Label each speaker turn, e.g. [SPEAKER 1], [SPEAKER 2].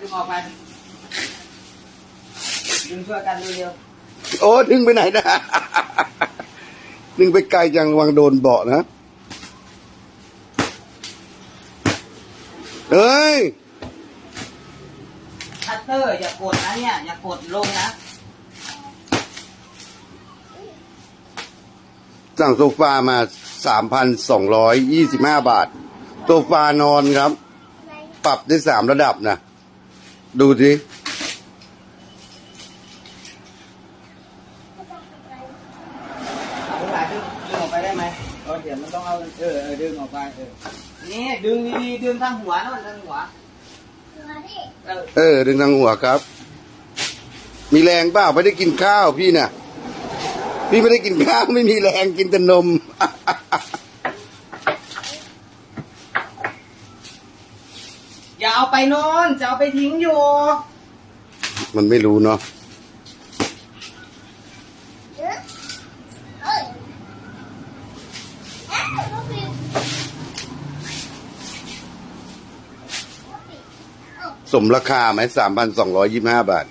[SPEAKER 1] ดึงออกไป ดึงช่วยกันเร็ว
[SPEAKER 2] โอ้ดึงไปไหนนะ ดึงไปไกลจังระวังโดนเบาะนะ เฮ้ย
[SPEAKER 1] ๆคัตเตอร์อย่ากดนะเนี่ย อย่ากดลงนะ
[SPEAKER 2] สั่งโซฟามา 3,225 บาท โซฟานอนครับ ปรับได้สามระดับนะ ดูสิ
[SPEAKER 1] เอาไปถ่ายดึงดึงออกไปได้ไหมเออเดี๋ยวมันต้องเอาเออเออดึงออกไปเออนี่ดึงดีๆดึงทางหัวโน่นทางหัวเออ
[SPEAKER 2] เออ ดึงทางหัวครับ มีแรงเปล่าไม่ได้กินข้าวพี่น่ะ พี่ไม่ได้กินข้าวไม่มีแรงกินแต่นม
[SPEAKER 1] อย่าเอาไปโน่นจะเอาไปทิ้งอยู่
[SPEAKER 2] มันไม่รู้เนาะสมราคาไหมสามพันสองร้อยยี่ห้าบาท